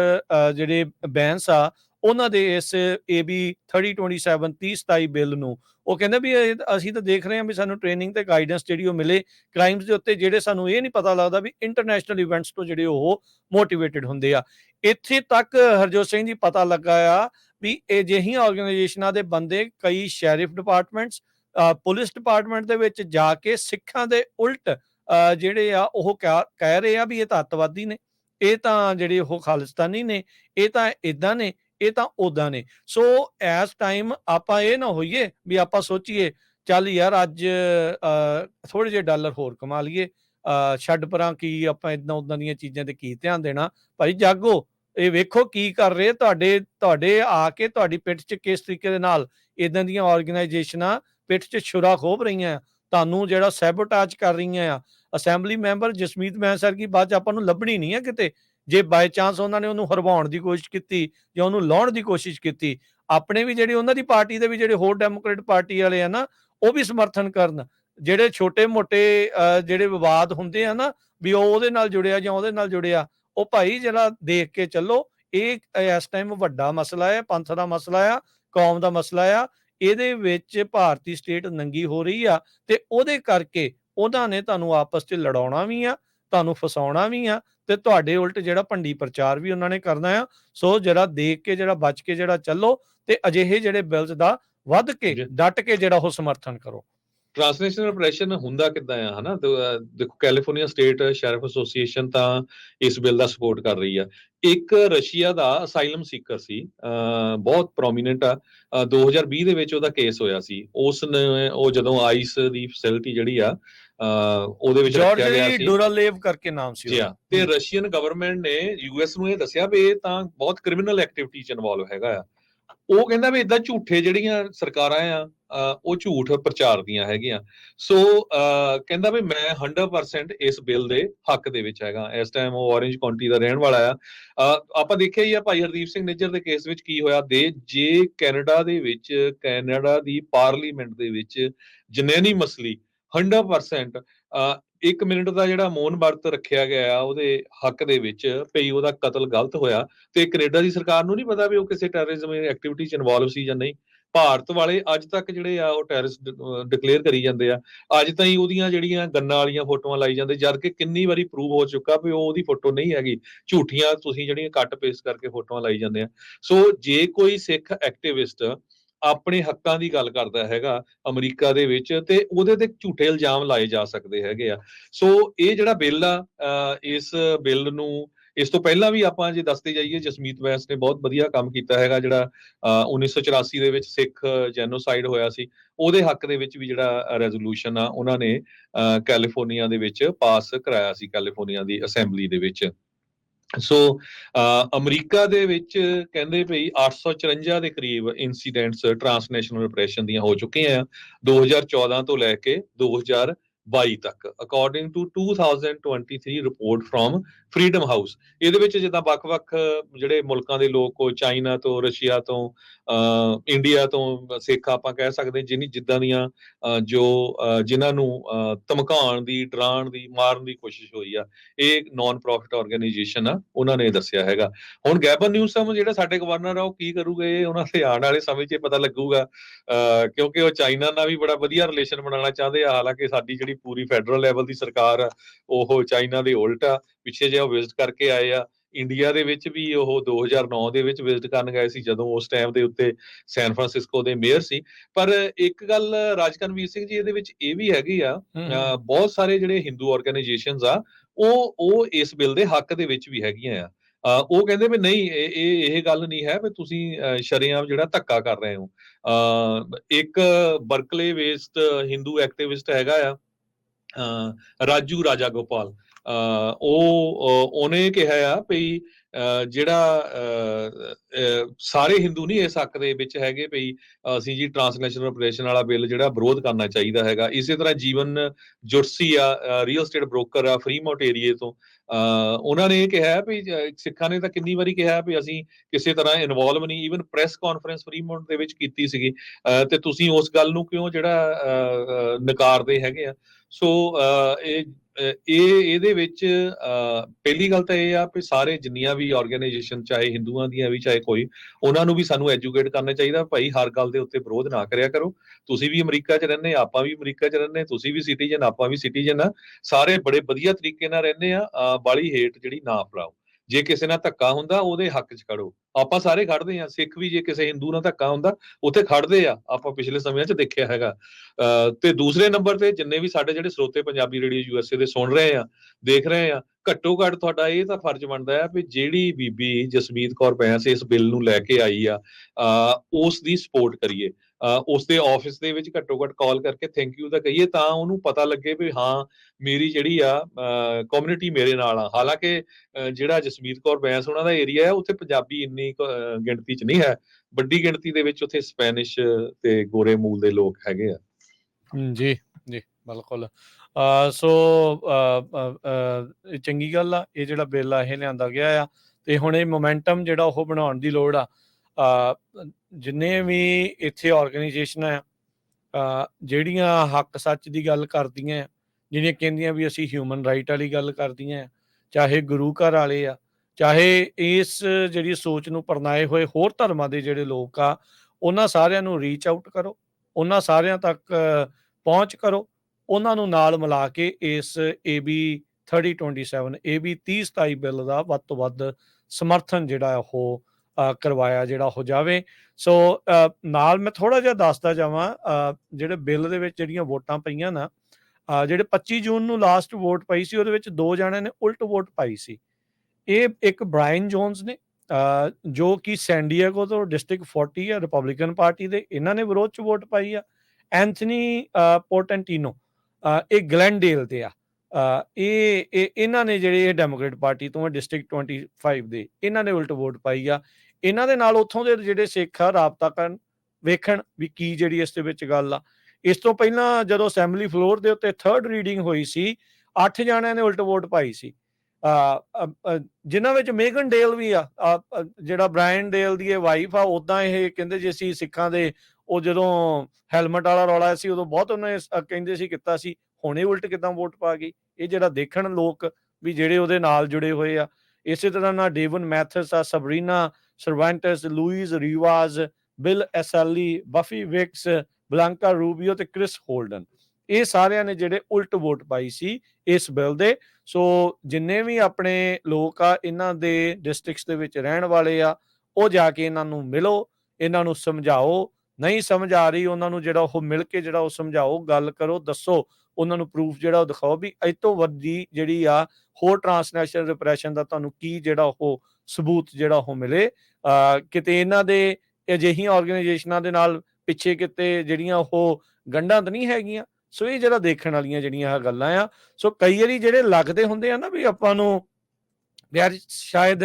[SPEAKER 2] ਜਿਹੜੇ ਬੈਂਸ ਆ, ਉਹਨਾਂ ਦੇ ਇਸ AB 3027 3027 ਬਿੱਲ ਨੂੰ। ਉਹ ਕਹਿੰਦੇ ਵੀ ਇਹ- ਅਸੀਂ ਤਾਂ ਦੇਖ ਰਹੇ ਹਾਂ ਵੀ ਸਾਨੂੰ ਟ੍ਰੇਨਿੰਗ ਤੇ ਗਾਈਡੈਂਸ ਜਿਹੜੀ ਉਹ ਮਿਲੇ ਕ੍ਰਾਈਮਸ ਦੇ ਉੱਤੇ ਜਿਹੜੇ ਸਾਨੂੰ ਇਹ ਨਹੀਂ ਪਤਾ ਲੱਗਦਾ ਵੀ ਇੰਟਰਨੈਸ਼ਨਲ ਇਵੈਂਟਸ ਤੋਂ ਜਿਹੜੇ ਉਹ ਮੋਟੀਵੇਟਿਡ ਹੁੰਦੇ ਆ। ਇੱਥੇ ਤੱਕ ਹਰਜੋਤ ਸਿੰਘ ਜੀ ਪਤਾ ਲੱਗਾ ਆ ਵੀ ਅਜਿਹੀਆਂ ਆਰਗੇਨਾਈਜੇਸ਼ਨਾਂ ਦੇ ਬੰਦੇ, ਕਈ ਸ਼ੈਰਿਫ ਡਿਪਾਰਟਮੈਂਟਸ ਪੁਲਿਸ ਡਿਪਾਰਟਮੈਂਟ ਦੇ ਵਿੱਚ ਜਾ ਕੇ ਸਿੱਖਾਂ ਦੇ ਉਲਟ ਅ, ਜਿਹੜੇ ਆ ਉਹ ਕਿਆ- ਕਹਿ ਰਹੇ ਆ ਵੀ ਇਹ ਤਾਂ ਅੱਤਵਾਦੀ ਨੇ ਇਹ ਤਾਂ ਜਿਹੜੇ ਉਹ ਖਾਲਿਸਤਾਨੀ ਨੇ ਇਹ ਤਾਂ ਇਦਾਂ ਨੇ ਇਹ ਤਾਂ ਉਦਾਂ ਨੇ। ਸੋ ਐਸ ਟਾਈਮ ਆਪਾਂ ਇਹ ਨਾ ਹੋਈਏ ਵੀ ਆਪਾਂ ਸੋਚੀਏ ਚੱਲ ਯਾਰ ਅੱਜ ਥੋੜੇ ਜਿਹੇ ਡਾਲਰ ਹੋਰ ਕਮਾ ਲਈਏ ਅ, ਛੱਡ ਪਰਾਂ ਕੀ ਆਪਾਂ ਇਦਾਂ ਉਦਾਂ ਦੀਆਂ ਚੀਜ਼ਾਂ ਤੇ ਕੀ ਧਿਆਨ ਦੇਣਾ? ਭਾਈ ਜਾਗੋ ਇਹ ਵੇਖੋ ਕੀ ਕਰ ਰਹੇ ਤੁਹਾਡੇ ਤੁਹਾਡੇ ਆ ਕੇ ਤੁਹਾਡੀ ਪਿੱਠ 'ਚ ਕਿਸ ਤਰੀਕੇ ਦੇ ਨਾਲ ਇਦਾਂ ਦੀਆਂ ਆਰਗੇਨਾਈਜੇਸ਼ਨਾਂ ਪਿੱਠ 'ਚ ਛੁਰਾ ਖੋਭ ਰਹੀਆਂ ਆ ਤੁਹਾਨੂੰ ਜਿਹੜਾ ਸੈਬੋਟਾਜ ਕਰ ਰਹੀਆਂ ਆ। ਅਸੈਂਬਲੀ ਮੈਂਬਰ ਜਸਮੀਤ ਮੈਨ ਸਰ ਕੀ ਬਾਤ 'ਚ ਆਪਾਂ ਨੂੰ ਲੱਭਣੀ ਨਹੀਂ ਹੈ ਕਿਤੇ। ਜੇ ਬਾਈ ਚਾਂਸ ਉਹਨਾਂ ਨੇ ਉਹਨੂੰ ਹਰਵਾਉਣ ਦੀ ਕੋਸ਼ਿਸ਼ ਕੀਤੀ ਜਾਂ ਉਹਨੂੰ ਲਾਉਣ ਦੀ ਕੋਸ਼ਿਸ਼ ਕੀਤੀ ਆਪਣੇ ਵੀ ਜਿਹੜੇ ਉਹਨਾਂ ਦੀ ਪਾਰਟੀ ਦੇ ਵੀ ਜਿਹੜੇ ਹੋਰ ਡੈਮੋਕ੍ਰੇਟ ਪਾਰਟੀ ਵਾਲੇ ਆ ਨਾ ਉਹ ਵੀ ਸਮਰਥਨ ਕਰਨ। ਜਿਹੜੇ ਛੋਟੇ-ਮੋਟੇ ਅ, ਜਿਹੜੇ ਵਿਵਾਦ ਹੁੰਦੇ ਆ ਨਾ ਵੀ ਉਹ ਉਹਦੇ ਨਾਲ ਜੁੜਿਆ ਜਾਂ ਉਹਦੇ ਨਾਲ ਜੁੜਿਆ ਉਹ ਭਾਈ ਜਿਹੜਾ ਦੇਖ ਕੇ ਚੱਲੋ ਇਹ ਇਸ ਟਾਈਮ ਵੱਡਾ ਮਸਲਾ ਹੈ ਪੰਥ ਦਾ ਮਸਲਾ ਆ ਕੌਮ ਦਾ ਮਸਲਾ ਆ ਇਹਦੇ ਵਿੱਚ ਭਾਰਤੀ ਸਟੇਟ ਨੰਗੀ ਹੋ ਰਹੀ ਆ ਤੇ ਉਹਦੇ ਕਰਕੇ ਉਹਨਾਂ ਨੇ ਤੁਹਾਨੂੰ ਆਪਸ 'ਚ ਲੜਾਉਣਾ ਵੀ ਆ ਤੁਹਾਨੂੰ ਫਸਾਉਣਾ ਵੀ ਆ ਤੇ ਤੁਹਾਡੇ ਉਲਟ ਜਿਹੜਾ ਭੰਡੀ ਪ੍ਰਚਾਰ ਵੀ ਉਹਨਾਂ ਨੇ ਕਰਨਾ ਆ ਸੋ ਜਿਹੜਾ ਦੇਖ ਕੇ ਜਿਹੜਾ ਬਚ ਕੇ ਜਿਹੜਾ ਚੱਲੋ ਤੇ ਅਜਿਹੇ ਜਿਹੜੇ ਬਿਲਸ ਦਾ ਵੱਧ ਕੇ। ਡਟ ਕੇ ਜਿਹੜਾ ਉਹ ਸਮਰਥਨ ਕਰੋ
[SPEAKER 1] ਟ੍ਰਾਂਸਲੇਸ਼ਨ ਰਿਪਰੈਸ਼ਨ ਹੁੰਦਾ ਕਿੱਦਾਂ ਆ ਹਨਾ? ਦੇਖੋ ਕੈਲੀਫੋਰਨੀਆ ਸਟੇਟ ਸ਼ੈਰਿਫ ਐਸੋਸੀਏਸ਼ਨ ਤਾਂ ਇਸ ਬਿੱਲ ਦਾ ਸਪੋਰਟ ਕਰ ਰਹੀ ਆ। ਇੱਕ ਰਸ਼ੀਆ ਦਾ ਅਸਾਈਲਮ ਸੀਕਰ ਸੀ ਬਹੁਤ ਪ੍ਰੋਮੀਨੈਂਟ ਆ। ਅਹ, 2020 ਦੇ ਵਿੱਚ ਉਹਦਾ ਕੇਸ ਹੋਇਆ ਸੀ। ਉਸ ਨੇ ਉਹ ਜਦੋਂ ਆਈਸ ਦੀ ਫੈਸਿਲਿਟੀ ਜਿਹੜੀ ਆ ਉਹਦੇ ਵਿੱਚ ਰੱਖਿਆ ਗਿਆ ਸੀ।
[SPEAKER 2] ਡੋਰਾਲੇਵ ਕਰਕੇ ਨਾਮ ਸੀ ਉਹਦਾ।
[SPEAKER 1] ਤੇ ਰਸ਼ੀਅਨ ਗਵਰਨਮੈਂਟ ਨੇ ਯੂਐਸ ਨੂੰ ਇਹ ਦੱਸਿਆ ਵੀ ਇਹ ਤਾਂ ਬਹੁਤ ਕ੍ਰਿਮੀਨਲ ਐਕਟੀਵਿਟੀ ਚ ਇਨਵੋਲਵ ਹੈਗਾ ਆ। ਉਹ ਕਹਿੰਦਾ ਵੀ ਇਦਾਂ ਝੂਠੇ ਜਿਹੜੀਆਂ ਸਰਕਾਰਾਂ ਆ ਉਹ ਝੂਠ ਪ੍ਰਚਾਰਦੀਆਂ ਹੈਗੀਆਂ। ਸੋ ਕਹਿੰਦਾ ਵੀ ਮੈਂ 100% ਇਸ ਬਿੱਲ ਦੇ ਹੱਕ ਦੇ ਵਿੱਚ ਹੈਗਾ। ਇਸ ਟਾਈਮ ਉਹ ਔਰੇਂਜ ਕਾਉਂਟੀ ਦਾ ਰਹਿਣ ਵਾਲਾ ਆ। ਆਪਾਂ ਦੇਖਿਆ ਹੀ ਆ ਭਾਈ ਹਰਦੀਪ ਸਿੰਘ ਨਿੱਜਰ ਦੇ ਕੇਸ ਵਿੱਚ ਕੀ ਹੋਇਆ। ਦੇ ਜੇ ਕੈਨੇਡਾ ਦੇ ਵਿੱਚ, ਕੈਨੇਡਾ ਦੀ ਪਾਰਲੀਮੈਂਟ ਦੇ ਵਿੱਚ ਜਨੇਨੀ ਮਸਲੀ 100% ਅਹ, ਇੱਕ ਮਿੰਟ ਦਾ ਜਿਹੜਾ ਮੌਨ ਵਰਤ ਰੱਖਿਆ ਗਿਆ ਆ ਉਹਦੇ ਹੱਕ ਦੇ ਵਿੱਚ ਭਈ ਉਹਦਾ ਕਤਲ ਗਲਤ ਹੋਇਆ ਤੇ ਕੈਨੇਡਾ ਦੀ ਸਰਕਾਰ ਨੂੰ ਨਹੀਂ ਪਤਾ ਵੀ ਉਹ ਕਿਸੇ ਟੈਰਰਿਜ਼ਮ ਐਕਟੀਵਿਟੀ ਚ ਇਨਵੋਲਵ ਸੀ ਜਾਂ ਨਹੀਂ। ਭਾਰਤ ਵਾਲੇ ਅੱਜ ਤੱਕ ਜਿਹੜੇ ਆ ਉਹ ਟੈਰਰਿਸਟ ਡਿਕਲੇਅਰ ਕਰੀ ਜਾਂਦੇ ਆ। ਅੱਜ ਤਾਈਂ ਉਹਦੀਆਂ ਜਿਹੜੀਆਂ ਗੰਨਾਂ ਵਾਲੀਆਂ ਫੋਟੋਆਂ ਲਾਈ ਜਾਂਦੇ ਜਦ ਕਿ ਕਿੰਨੀ ਵਾਰੀ ਪ੍ਰੂਵ ਹੋ ਚੁੱਕਾ ਵੀ ਉਹ ਉਹਦੀ ਫੋਟੋ ਨਹੀਂ ਹੈਗੀ। ਝੂਠੀਆਂ ਤੁਸੀਂ ਜਿਹੜੀਆਂ ਕੱਟ ਪੇਸਟ ਕਰਕੇ ਫੋਟੋਆਂ ਲਾਈ ਜਾਂਦੇ ਆ। ਸੋ ਜੇ ਕੋਈ ਸਿੱਖ ਐਕਟਿਵਿਸਟ ਆਪਣੇ ਹੱਕਾਂ ਦੀ ਗੱਲ ਕਰਦਾ ਹੈਗਾ ਅਮਰੀਕਾ ਦੇ ਵਿੱਚ ਤੇ ਉਹਦੇ ਤੇ ਝੂਠੇ ਇਲਜ਼ਾਮ ਲਾਏ ਜਾ ਸਕਦੇ ਹੈਗੇ ਆ। ਸੋ ਇਹ ਜਿਹੜਾ ਬਿੱਲ ਆ ਇਸ ਬਿੱਲ ਨੂੰ ਇਸ ਤੋਂ ਪਹਿਲਾਂ ਵੀ ਆਪਾਂ ਜੇ ਦੱਸਦੇ ਜਾਈਏ ਜਸਮੀਤ ਵੈਸ ਨੇ ਬਹੁਤ ਵਧੀਆ ਕੰਮ ਕੀਤਾ ਹੈਗਾ ਜਿਹੜਾ ਅਹ, 1984 ਦੇ ਵਿੱਚ ਸਿੱਖ ਜੈਨੋਸਾਈਡ ਹੋਇਆ ਸੀ। ਉਹਦੇ ਹੱਕ ਦੇ ਵਿੱਚ ਵੀ ਜਿਹੜਾ ਰੈਜ਼ੋਲੂਸ਼ਨ ਆ ਉਹਨਾਂ ਨੇ ਅਹ, ਕੈਲੀਫੋਰਨੀਆ ਦੇ ਵਿੱਚ ਪਾਸ ਕਰਾਇਆ ਸੀ ਕੈਲੀਫੋਰਨੀਆ ਦੀ ਅਸੈਂਬਲੀ ਦੇ ਵਿੱਚ। ਸੋ ਅਮਰੀਕਾ ਦੇ ਵਿੱਚ ਕਹਿੰਦੇ ਭਈ 854 ਦੇ ਕਰੀਬ ਇਨਸੀਡੈਂਟਸ ਟ੍ਰਾਂਸਨੈਸ਼ਨਲ ਰਿਪਰੈਸ਼ਨ ਦੀਆਂ ਹੋ ਚੁੱਕੀਆਂ ਆ 2014 ਤੋਂ ਲੈ ਕੇ 2022 ਤੱਕ according to 2023 report from freedom house ਇਹਦੇ ਵਿੱਚ ਜਿੱਦਾਂ ਵੱਖ-ਵੱਖ ਜਿਹੜੇ ਮੁਲਕਾਂ ਦੇ ਲੋਕ ਉਹ ਚਾਈਨਾ ਤੋਂ ਰਸ਼ੀਆ ਤੋਂ ਅਹ, ਇੰਡੀਆ ਤੋਂ ਸਿੱਖ ਆਪਾਂ ਕਹਿ ਸਕਦੇ ਜਿਨੀ ਜਿੱਦਾਂ ਦੀਆਂ ਜੋ ਅਹ, ਜਿਨ੍ਹਾਂ ਨੂੰ ਧਮਕਾਉਣ ਦੀ ਡਰਾਉਣ ਦੀ ਮਾਰਨ ਦੀ ਕੋਸ਼ਿਸ਼ ਹੋਈ ਆ ਇਹ ਨਾਨ ਪ੍ਰੋਫਿਟ ਆਰਗੇਨਾਈਜੇਸ਼ਨ ਆ ਉਹਨਾਂ ਨੇ ਦੱਸਿਆ ਹੈਗਾ। ਹੁਣ ਗੈਬਨ ਨਿਊਸਮ ਜਿਹੜਾ ਸਾਡੇ ਗਵਰਨਰ ਆ ਉਹ ਕੀ ਕਰੂਗੇ ਇਹ ਉਹਨਾਂ ਦੇ ਆਉਣ ਵਾਲੇ ਸਮੇਂ 'ਚ ਹੀ ਪਤਾ ਲੱਗੂਗਾ ਅਹ, ਕਿਉਂਕਿ ਉਹ ਚਾਈਨਾ ਨਾਲ ਵੀ ਬੜਾ ਵਧੀਆ ਰਿਲੇਸ਼ਨ ਬਣਾਉਣਾ ਚਾਹੁੰਦੇ ਆ ਹਾਲਾਂਕਿ ਸਾਡੀ ਜਿਹੜੀ ਪੂਰੀ ਫੈਡਰਲ ਲੈਵਲ ਦੀ ਸਰਕਾਰ ਆ ਉਹ ਚਾਈਨਾ ਦੇ ਉਲਟ ਆ ਪਿੱਛੇ ਜੇ ਉਹ ਵਿਜ਼ਿਟ ਕਰਕੇ ਆਏ ਆ। ਇੰਡੀਆ ਦੇ ਵਿੱਚ ਵੀ ਉਹ 2009 ਦੇ ਵਿੱਚ ਵਿਜ਼ਿਟ ਕਰਨ ਗਏ ਸੀ ਜਦੋਂ ਉਸ ਟਾਈਮ ਦੇ ਉੱਤੇ ਸੈਨ ਫਰਾਂਸਿਸਕੋ ਦੇ ਮੇਅਰ ਸੀ। ਪਰ ਇੱਕ ਗੱਲ ਰਾਜਕਨਵੀਰ ਸਿੰਘ ਜੀ ਇਹਦੇ ਵਿੱਚ ਇਹ ਵੀ ਹੈਗੀ ਆ ਬਹੁਤ ਸਾਰੇ ਜਿਹੜੇ ਹਿੰਦੂ ਆਰਗੇਨਾਈਜੇਸ਼ਨਸ ਆ ਉਹ ਉਹ ਇਸ ਬਿੱਲ ਦੇ ਹੱਕ ਦੇ ਵਿੱਚ ਵੀ ਹੈਗੀਆਂ ਆ। ਉਹ ਕਹਿੰਦੇ ਵੀ ਨਹੀਂ ਇਹ ਇਹ ਗੱਲ ਨਹੀਂ ਹੈ ਵੀ ਤੁਸੀਂ ਸ਼ਰੇਆਮ ਜਿਹੜਾ ਧੱਕਾ ਕਰ ਰਹੇ ਹੋ। ਇੱਕ ਬਰਕਲੇ ਵੇਸਟ ਹਿੰਦੂ ਐਕਟਿਵਿਸਟ ਹੈਗਾ ਆ ਰਾਜੂ ਰਾਜਾ ਗੋਪਾਲ। ਉਹ ਉਹਨੇ ਕਿਹਾ ਆ ਵੀ ਜਿਹੜਾ ਸਾਰੇ ਹਿੰਦੂ ਨਹੀਂ ਇਸ ਹੱਕ ਦੇ ਵਿੱਚ ਹੈਗੇ ਵੀ ਅਸੀਂ ਜੀ ਟ੍ਰਾਂਸਨੈਸ਼ਨਲ ਆਪਰੇਸ਼ਨ ਵਾਲਾ ਬਿੱਲ ਜਿਹੜਾ ਵਿਰੋਧ ਕਰਨਾ ਚਾਹੀਦਾ ਹੈਗਾ। ਇਸੇ ਤਰ੍ਹਾਂ ਜੀਵਨ ਜੁਰਸੀ ਆ ਰੀਅਲ ਸਟੇਟ ਬ੍ਰੋਕਰ ਆ ਫਰੀਮੌਂਟ ਏਰੀਏ ਤੋਂ ਅਹ, ਉਹਨਾਂ ਨੇ ਇਹ ਕਿਹਾ ਵੀ ਸਿੱਖਾਂ ਨੇ ਤਾਂ ਕਿੰਨੀ ਵਾਰੀ ਕਿਹਾ ਵੀ ਅਸੀਂ ਕਿਸੇ ਤਰ੍ਹਾਂ ਇਨਵੋਲਵ ਨਹੀਂ ਈਵਨ ਪ੍ਰੈਸ ਕਾਨਫਰੰਸ ਫਰੀਮੌਂਟ ਦੇ ਵਿੱਚ ਕੀਤੀ ਸੀਗੀ। ਅਹ, ਤੇ ਤੁਸੀਂ ਉਸ ਗੱਲ ਨੂੰ ਕਿਉਂ ਜਿਹੜਾ ਅਹ, ਨਕਾਰਦੇ ਹੈਗੇ ਆ? ਸੋ ਅਹ, ਇਹ ਇਹ ਇਹਦੇ ਵਿੱਚ ਪਹਿਲੀ ਗੱਲ ਤਾਂ ਇਹ ਆ ਵੀ ਸਾਰੇ ਜਿੰਨੀਆਂ ਵੀ ਆਰਗੇਨਾਈਜੇਸ਼ਨ ਚਾਹੇ ਹਿੰਦੂਆਂ ਦੀਆਂ ਵੀ ਚਾਹੇ ਕੋਈ ਉਹਨਾਂ ਨੂੰ ਵੀ ਸਾਨੂੰ ਐਜੂਕੇਟ ਕਰਨਾ ਚਾਹੀਦਾ ਭਾਈ ਹਰ ਗੱਲ ਦੇ ਉੱਤੇ ਵਿਰੋਧ ਨਾ ਕਰਿਆ ਕਰੋ। ਤੁਸੀਂ ਵੀ ਅਮਰੀਕਾ 'ਚ ਰਹਿੰਦੇ ਆਪਾਂ ਵੀ ਅਮਰੀਕਾ 'ਚ ਰਹਿੰਦੇ ਤੁਸੀਂ ਵੀ ਸਿਟੀਜ਼ਨ ਆਪਾਂ ਵੀ ਸਿਟੀਜ਼ਨ ਆ। ਸਾਰੇ ਬੜੇ ਵਧੀਆ ਤਰੀਕੇ ਨਾਲ ਰਹਿੰਦੇ ਆ। ਅਹ, ਬਾਲੀ ਹੇਟ ਜਿਹੜੀ ਨਾ ਫਲਾਓ ਜੇ ਕਿਸੇ ਨਾਲ ਧੱਕਾ ਹੁੰਦਾ, ਉਹਦੇ ਹੱਕ 'ਚ ਖੜੋ। ਆਪਾਂ ਸਾਰੇ ਖੜਦੇ ਆ ਸਿੱਖ ਵੀ ਜੇ ਕਿਸੇ ਹਿੰਦੂ ਨਾਲ ਧੱਕਾ ਹੁੰਦਾ, ਉੱਥੇ ਖੜਦੇ ਆ, ਆਪਾਂ ਪਿਛਲੇ ਸਮਿਆਂ 'ਚ ਦੇਖਿਆ ਹੈਗਾ। ਅਹ ਤੇ ਦੂਸਰੇ ਨੰਬਰ ਤੇ ਜਿੰਨੇ ਵੀ ਸਾਡੇ ਜਿਹੜੇ ਸਰੋਤੇ ਪੰਜਾਬੀ ਰੇਡੀਓ ਯੂਐਸਏ ਦੇ ਸੁਣ ਰਹੇ ਆ, ਦੇਖ ਰਹੇ ਆ ਘੱਟੋ ਘੱਟ ਤੁਹਾਡਾ ਇਹ ਤਾਂ ਫਰਜ਼ ਬਣਦਾ ਹੈ ਵੀ ਜਿਹੜੀ ਬੀਬੀ ਜਸਮੀਤ ਕੌਰ ਬੈਂਸ ਇਸ ਬਿੱਲ ਨੂੰ ਲੈ ਕੇ ਆਈ ਆ ਉਸ ਦੀ ਸਪੋਰਟ ਕਰੀਏ। ਉਸ ਦੇ ਆਫਿਸ ਦੇ ਵਿੱਚ ਘੱਟੋ ਘੱਟ ਕਾਲ ਕਰਕੇ ਥੈਂਕ ਯੂ ਤਾਂ ਕਹੀਏ ਤਾਂ ਉਹਨੂੰ ਪਤਾ ਲੱਗੇ ਵੀ ਹਾਂ, ਮੇਰੀ ਜਿਹੜੀ ਆ ਕਮਿਊਨਿਟੀ ਮੇਰੇ ਨਾਲ ਆ। ਹਾਲਾਂਕਿ ਜਿਹੜਾ ਜਸਮੀਤ ਕੌਰ ਬੈਂਸ ਉਹਨਾਂ ਦਾ ਏਰੀਆ ਹੈ, ਉੱਥੇ ਪੰਜਾਬੀ ਇੰਨੀ ਗਿਣਤੀ 'ਚ ਨਹੀਂ ਹੈ। ਵੱਡੀ ਗਿਣਤੀ ਦੇ ਵਿੱਚ ਉੱਥੇ ਸਪੈਨਿਸ਼ ਤੇ ਗੋਰੇ ਮੂਲ ਦੇ ਲੋਕ ਹੈਗੇ ਆ।
[SPEAKER 2] ਜੀ ਜੀ, ਬਿਲਕੁਲ। ਸੋ ਇਹ ਚੰਗੀ ਗੱਲ ਆ, ਇਹ ਜਿਹੜਾ ਬਿੱਲ ਆ, ਇਹ ਲਿਆਂਦਾ ਗਿਆ ਆ ਤੇ ਹੁਣ ਇਹ ਮੋਮੈਂਟਮ ਜਿਹੜਾ ਉਹ ਬਣਾਉਣ ਦੀ ਲੋੜ ਆ। ਜਿੰਨੇ ਵੀ ਇੱਥੇ ਆਰਗੇਨਾਈਜੇਸ਼ਨ ਆ ਜਿਹੜੀਆਂ ਹੱਕ ਸੱਚ ਦੀ ਗੱਲ ਕਰਦੀਆਂ, ਜਿਹੜੀਆਂ ਕਹਿੰਦੀਆਂ ਵੀ ਅਸੀਂ ਹਿਊਮਨ ਰਾਈਟ ਵਾਲੀ ਗੱਲ ਕਰਦੀਆਂ, ਚਾਹੇ ਗੁਰੂ ਘਰ ਵਾਲੇ ਆ, ਚਾਹੇ ਇਸ ਜਿਹੜੀ ਸੋਚ ਨੂੰ ਪਰਨਾਏ ਹੋਏ ਹੋਰ ਧਰਮਾਂ ਦੇ ਜਿਹੜੇ ਲੋਕ ਆ, ਉਹਨਾਂ ਸਾਰਿਆਂ ਨੂੰ ਰੀਚ ਆਊਟ ਕਰੋ, ਉਹਨਾਂ ਸਾਰਿਆਂ ਤੱਕ ਪਹੁੰਚ ਕਰੋ ਉਹਨਾਂ ਨੂੰ ਨਾਲ ਮਿਲਾ ਕੇ ਇਸ AB 3027 AB 3027 ਬਿੱਲ ਦਾ ਵੱਧ ਤੋਂ ਵੱਧ ਸਮਰਥਨ ਜਿਹੜਾ ਉਹ ਕਰਵਾਇਆ ਜਿਹੜਾ ਹੋ ਜਾਵੇ। ਸੋ ਨਾਲ ਮੈਂ ਥੋੜਾ ਜਿਹਾ ਦੱਸਦਾ ਜਾਵਾਂ ਜਿਹੜੇ ਬਿੱਲ ਦੇ ਵਿੱਚ ਜਿਹੜੀਆਂ ਵੋਟਾਂ ਪਈਆਂ ਨਾ ਜਿਹੜੇ 25 ਜੂਨ ਨੂੰ ਲਾਸਟ ਵੋਟ ਪਈ ਸੀ ਉਹਦੇ ਵਿੱਚ ਦੋ ਜਣਿਆਂ ਨੇ ਉਲਟ ਵੋਟ ਪਾਈ ਸੀ। ਇਹ ਇੱਕ ਬ੍ਰਾਇਨ ਜੋਨਸ ਨੇ ਜੋ ਕਿ ਸੈਂਡੀਏਗੋ ਤੋਂ ਡਿਸਟ੍ਰਿਕਟ 40 ਆ ਰਿਪਬਲਿਕਨ ਪਾਰਟੀ ਦੇ ਇਹਨਾਂ ਨੇ ਵਿਰੋਧ ਚ ਵੋਟ ਪਾਈ ਆ। ਐਂਥਨੀ ਅ, ਪੋਰਟੈਂਟੀਨੋ ਇਹ ਗਲੈਂਡੇਲ ਤੇ ਆ। ਇਹ ਇਹਨਾਂ ਨੇ ਜਿਹੜੇ ਇਹ ਡੈਮੋਕ੍ਰੇਟ ਪਾਰਟੀ ਤੋਂ ਡਿਸਟ੍ਰਿਕਟ 25 ਦੇ ਇਹਨਾਂ ਨੇ ਉਲਟ ਵੋਟ ਪਾਈ ਆ। ਇਹਨਾਂ ਦੇ ਨਾਲ ਉੱਥੋਂ ਦੇ ਜਿਹੜੇ ਸਿੱਖ ਆ ਰਾਬਤਾ ਕਰਨ ਵੇਖਣ ਵੀ ਕੀ ਜਿਹੜੀ ਇਸ ਦੇ ਵਿੱਚ ਗੱਲ ਆ। ਇਸ ਤੋਂ ਪਹਿਲਾਂ ਜਦੋਂ ਅਸੈਂਬਲੀ ਫਲੋਰ ਦੇ ਉੱਤੇ ਥਰਡ ਰੀਡਿੰਗ ਹੋਈ ਸੀ 8 ਜਣਿਆਂ ਨੇ ਉਲਟ ਵੋਟ ਪਾਈ ਸੀ। ਅ, ਜਿਨ੍ਹਾਂ ਵਿੱਚ ਮੇਗਨ ਡੇਲ ਵੀ ਆ ਜਿਹੜਾ ਬ੍ਰਾਇਨ ਡੇਲ ਦੀ ਇਹ ਵਾਈਫ ਆ ਉਦਾਂ ਇਹ ਕਹਿੰਦੇ ਜੇ ਅਸੀਂ ਸਿੱਖਾਂ ਦੇ ਉਹ ਜਦੋਂ ਹੈਲਮਟ ਵਾਲਾ ਰੌਲਾ ਸੀ, ਉਦੋਂ ਬਹੁਤ ਉਹਨੇ ਕਹਿੰਦੇ ਸੀ, ਕੀਤਾ ਸੀ। ਹੁਣੇ ਉਲਟ ਕਿਦਾਂ ਵੋਟ ਪਾ ਗਈ? ਇਹ ਜਿਹੜਾ ਦੇਖਣ ਲੋਕ ਵੀ ਜਿਹੜੇ ਉਹਦੇ ਨਾਲ ਜੁੜੇ ਹੋਏ ਆ, ਇਸੇ ਤਰ੍ਹਾਂ ਨਾਲ ਡੇਵਨ ਮੈਥਸ ਆ Sabrina Cervantes Luz Rivas Bill Essayli Buffy Wicks Blanca Rubio ਤੇ ਕ੍ਰਿਸ ਹੋਲਡਨ ਇਹ ਸਾਰਿਆਂ ਨੇ ਜਿਹੜੇ ਉਲਟ ਵੋਟ ਪਾਈ ਸੀ ਇਸ ਬਿੱਲ ਦੇ। ਸੋ ਜਿੰਨੇ ਵੀ ਆਪਣੇ ਲੋਕ ਆ, ਇਹਨਾਂ ਦੇ ਡਿਸਟ੍ਰਿਕਟਸ ਦੇ ਵਿੱਚ ਰਹਿਣ ਵਾਲੇ ਆ, ਉਹ ਜਾ ਕੇ ਇਹਨਾਂ ਨੂੰ ਮਿਲੋ, ਇਹਨਾਂ ਨੂੰ ਸਮਝਾਓ ਨਹੀਂ ਸਮਝ ਆ ਰਹੀ ਉਹਨਾਂ ਨੂੰ ਜਿਹੜਾ ਉਹ ਮਿਲ ਕੇ ਜਿਹੜਾ ਉਹ ਸਮਝਾਓ, ਗੱਲ ਕਰੋ, ਦੱਸੋ, ਉਹਨਾਂ ਨੂੰ ਪ੍ਰੂਫ ਜਿਹੜਾ ਉਹ ਦਿਖਾਓ ਵੀ ਇਹ ਤੋਂ ਵੱਡੀ ਜਿਹੜੀ ਆ ਹੋਰ ਟ੍ਰਾਂਸਨੈਸ਼ਨਲ ਰਿਪਰੈਸ਼ਨ ਦਾ ਤੁਹਾਨੂੰ ਕੀ ਜਿਹੜਾ ਉਹ ਸਬੂਤ ਜਿਹੜਾ ਉਹ ਮਿਲੇ। ਕਿਤੇ ਇਹਨਾਂ ਦੇ ਅਜਿਹੀਆਂ ਆਰਗੇਨਾਈਜੇਸ਼ਨਾਂ ਦੇ ਨਾਲ ਪਿੱਛੇ ਕਿਤੇ ਜਿਹੜੀਆਂ ਉਹ ਗੰਢਾਂ ਤਾਂ ਨਹੀਂ ਹੈਗੀਆਂ। ਸੋ ਇਹ ਜਿਹੜਾ ਦੇਖਣ ਵਾਲੀਆਂ ਜਿਹੜੀਆਂ ਇਹ ਗੱਲਾਂ ਆ, ਸੋ ਕਈ ਵਾਰੀ ਜਿਹੜੇ ਲੱਗਦੇ ਹੁੰਦੇ ਆ ਨਾ ਵੀ ਆਪਾਂ ਨੂੰ ਯਾਰ ਸ਼ਾਇਦ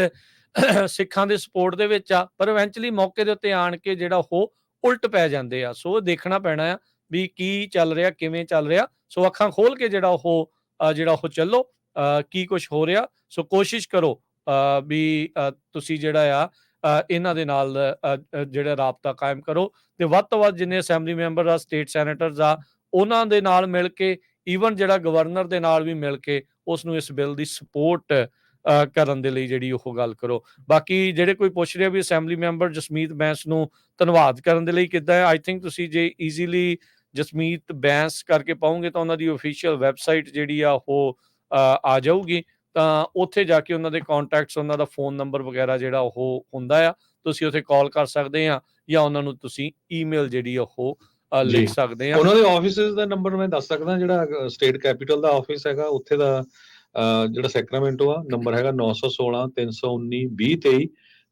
[SPEAKER 2] ਸਿੱਖਾਂ ਦੇ ਸਪੋਰਟ ਦੇ ਵਿੱਚ ਆ, ਪਰ ਇਵੈਂਚੁਅਲੀ ਮੌਕੇ ਦੇ ਉੱਤੇ ਆਣ ਕੇ ਜਿਹੜਾ ਉਹ ਉਲਟ ਪੈ ਜਾਂਦੇ ਆ। ਸੋ ਦੇਖਣਾ ਪੈਣਾ ਆ ਵੀ ਕੀ ਚੱਲ ਰਿਹਾ ਕਿਵੇਂ ਚੱਲ ਰਿਹਾ। ਸੋ ਅੱਖਾਂ ਖੋਲ ਕੇ ਜਿਹੜਾ ਉਹ ਜਿਹੜਾ ਉਹ ਚੱਲੋ। ਕੀ ਕੁਝ ਹੋ ਰਿਹਾ। ਸੋ ਕੋਸ਼ਿਸ਼ ਕਰੋ ਅ, ਵੀ ਤੁਸੀਂ ਜਿਹੜਾ ਆ ਇਹਨਾਂ ਦੇ ਨਾਲ ਜਿਹੜਾ ਰਾਬਤਾ ਕਾਇਮ ਕਰੋ। ਤੇ ਵੱਧ ਤੋਂ ਵੱਧ ਜਿੰਨੇ ਅਸੈਂਬਲੀ ਮੈਂਬਰ ਆ ਸਟੇਟ ਸੈਨੇਟਰਸ ਆ ਉਹਨਾਂ ਦੇ ਨਾਲ ਮਿਲ ਕੇ ਈਵਨ ਜਿਹੜਾ ਗਵਰਨਰ ਦੇ ਨਾਲ ਵੀ ਮਿਲ ਕੇ ਉਸ ਨੂੰ ਇਸ ਬਿੱਲ ਦੀ ਸਪੋਰਟ ਕਰਨ ਦੇ ਲਈ ਜਿਹੜੀ ਉਹ ਗੱਲ ਕਰੋ। ਬਾਕੀ ਜਿਹੜੇ ਕੋਈ ਪੁੱਛ ਰਿਹਾ ਵੀ ਅਸੈਂਬਲੀ ਮੈਂਬਰ ਜਸਮੀਤ ਬੈਂਸ ਨੂੰ ਧੰਨਵਾਦ ਕਰਨ ਦੇ ਲਈ ਕਿੱਦਾਂ ਹੈ ਆਈ ਥਿੰਕ ਤੁਸੀਂ ਜੇ ਈਜ਼ੀਲੀ ਜਸਮੀਤ ਬੈਂਸ ਕਰਕੇ ਪਾਉਂਗੇ ਤਾਂ ਉਹਨਾਂ ਦੀ ਅਫੀਸ਼ੀਅਲ ਵੈਬਸਾਈਟ ਜਿਹੜੀ ਆ ਉਹ ਆ ਜਾਊਗੀ। ਤਾਂ ਉੱਥੇ ਜਾ ਕੇ ਉਹਨਾਂ ਦੇ ਕੰਟੈਕਟਸ ਉਹਨਾਂ ਦਾ ਫੋਨ ਨੰਬਰ ਵਗੈਰਾ ਜਿਹੜਾ ਉਹ ਹੁੰਦਾ ਆ ਤੁਸੀਂ ਉੱਥੇ ਕਾਲ ਕਰ ਸਕਦੇ ਆ ਜਾਂ ਉਹਨਾਂ ਨੂੰ ਤੁਸੀਂ ਈਮੇਲ ਜਿਹੜੀ ਉਹ ਲਿਖ। ਸਕਦੇ ਆ।
[SPEAKER 1] ਉਹਨਾਂ ਦੇ ਆਫਿਸਿਸ ਦਾ ਨੰਬਰ ਮੈਂ ਦੱਸ ਸਕਦਾ ਜਿਹੜਾ ਸਟੇਟ ਕੈਪੀਟਲ ਦਾ ਆਫਿਸ ਹੈਗਾ ਉੱਥੇ ਦਾ ਜਿਹੜਾ ਸੈਕਰਾਮੈਂਟੋ ਆ ਨੰਬਰ ਹੈਗਾ 916 319 2023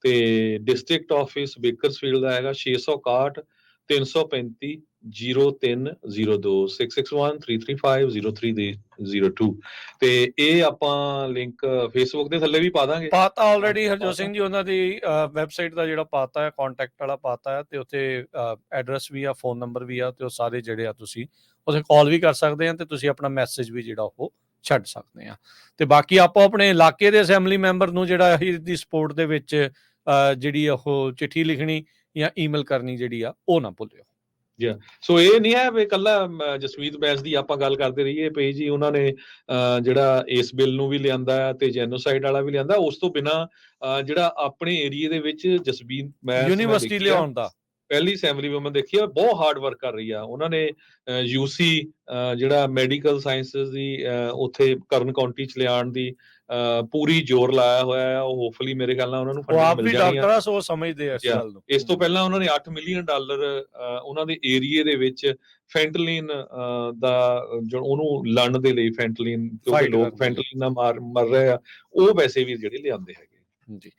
[SPEAKER 1] ਤੇ ਡਿਸਟ੍ਰਿਕਟ ਆਫਿਸ ਬੇਕਰਸਫੀਲਡ ਦਾ ਹੈਗਾ 661 335 0302 6613350302 ਤੇ ਇਹ ਆਪਾਂ ਲਿੰਕ ਫੇਸਬੁੱਕ ਦੇ ਥੱਲੇ ਵੀ ਪਾ ਦਾਂਗੇ
[SPEAKER 2] ਪਾਤਾ ਆਲਰੇਡੀ ਹਰਜੋਤ। ਸਿੰਘ ਜੀ ਉਹਨਾਂ ਦੀ ਵੈਬਸਾਈਟ ਦਾ ਜਿਹੜਾ ਪਾਤਾ ਹੈ ਕੰਟੈਕਟ ਵਾਲਾ ਪਾਤਾ ਹੈ ਤੇ ਉੱਥੇ ਐਡਰੈਸ ਵੀ ਆ ਫੋਨ ਨੰਬਰ ਵੀ ਆ ਤੇ ਉਹ ਸਾਰੇ ਜਿਹੜੇ ਆ ਤੁਸੀਂ ਉੱਥੇ ਕਾਲ ਵੀ ਕਰ ਸਕਦੇ ਆ ਤੇ ਤੁਸੀਂ ਆਪਣਾ ਮੈਸੇਜ ਵੀ ਜਿਹੜਾ ਉਹ ਛੱਡ ਸਕਦੇ ਆ ਤੇ ਬਾਕੀ ਆਪੋ ਆਪਣੇ ਇਲਾਕੇ ਦੇ ਅਸੈਂਬਲੀ ਮੈਂਬਰ ਨੂੰ ਜਿਹੜਾ ਇਹ ਦੀ ਸਪੋਰਟ ਦੇ ਵਿੱਚ ਜਿਹੜੀ ਉਹ ਚਿੱਠੀ ਲਿਖਣੀ ਜਾਂ ਈਮੇਲ ਕਰਨੀ ਜਿਹੜੀ ਆ ਉਹ ਨਾ ਭੁੱਲਿਓ।
[SPEAKER 1] ਸੋ ਇਹ ਨਹੀਂ ਹੈ ਵੀ ਕੱਲਾ ਜਸਵੀਤ ਬੈਂਸ ਦੀ ਆਪਾਂ ਗੱਲ ਕਰਦੇ ਰਹੀਏ ਪਈ ਜੀ ਉਹਨਾਂ ਨੇ ਜਿਹੜਾ ਇਸ ਬਿੱਲ ਨੂੰ ਵੀ ਲਿਆਂਦਾ ਤੇ ਜੈਨੋਸਾਈਡ ਵਾਲਾ ਵੀ ਲਿਆਂਦਾ ਉਸ ਤੋਂ ਬਿਨਾ ਜਿਹੜਾ ਆਪਣੇ ਏਰੀਆ ਦੇ ਵਿੱਚ ਜਸਵੀਤ ਬੈਂਸ ਮੈਂ
[SPEAKER 2] ਯੂਨੀਵਰਸਿਟੀ ਲਿਆਉਣ ਦਾ।
[SPEAKER 1] ਪਹਿਲੀ ਅਸੈਂਬਲੀ ਵੂਮਨ ਦੇਖੀ ਆ ਬਹੁਤ ਹਾਰਡ ਵਰਕ ਕਰ ਰਹੀ ਆ। ਉਹਨਾਂ ਨੇ ਯੂਸੀ ਜਿਹੜਾ ਮੈਡੀਕਲ ਸਾਇੰਸਸ ਦੀ ਉੱਥੇ ਕਰਨ ਕਾਉਂਟੀ ਚ ਲਿਆਉਣ ਦੀ ਪੂਰੀ ਜ਼ੋਰ ਲਾਇਆ ਹੋਇਆ ਹੈ ਉਹ ਹੋਪਫੁਲੀ ਮੇਰੇ ਖਿਆਲ ਨਾਲ ਉਹਨਾਂ ਨੂੰ
[SPEAKER 2] ਉਹ ਆਪ ਵੀ
[SPEAKER 1] ਮਿਲ ਜਾਣੀ
[SPEAKER 2] ਡਾਕਟਰ
[SPEAKER 1] ਆ
[SPEAKER 2] ਆ ਸੋ ਉਹ ਸਮਝਦੇ ਆ ਇਸ. ਗੱਲ ਨੂੰ।
[SPEAKER 1] ਇਸ ਤੋਂ ਪਹਿਲਾਂ ਉਹਨਾਂ ਨੇ 8 ਮਿਲੀਅਨ ਡਾਲਰ ਉਹਨਾਂ ਦੇ ਏਰੀਏ ਦੇ ਵਿੱਚ ਫੈਂਟਲਿਨ ਦਾ ਜੋ ਉਹਨੂੰ ਲੜਨ ਦੇ ਲਈ ਫੈਂਟਲਿਨ ਕਿਉਂਕਿ ਲੋਕ। ਫੈਂਟਲਿਨ ਨਾਲ ਮਾਰ ਰਹੇ ਆ ਉਹ ਵੈਸੇ ਵੀ ਜਿਹੜੇ ਲਿਆਂਦੇ ਹੈਗੇ।
[SPEAKER 2] ਜੀ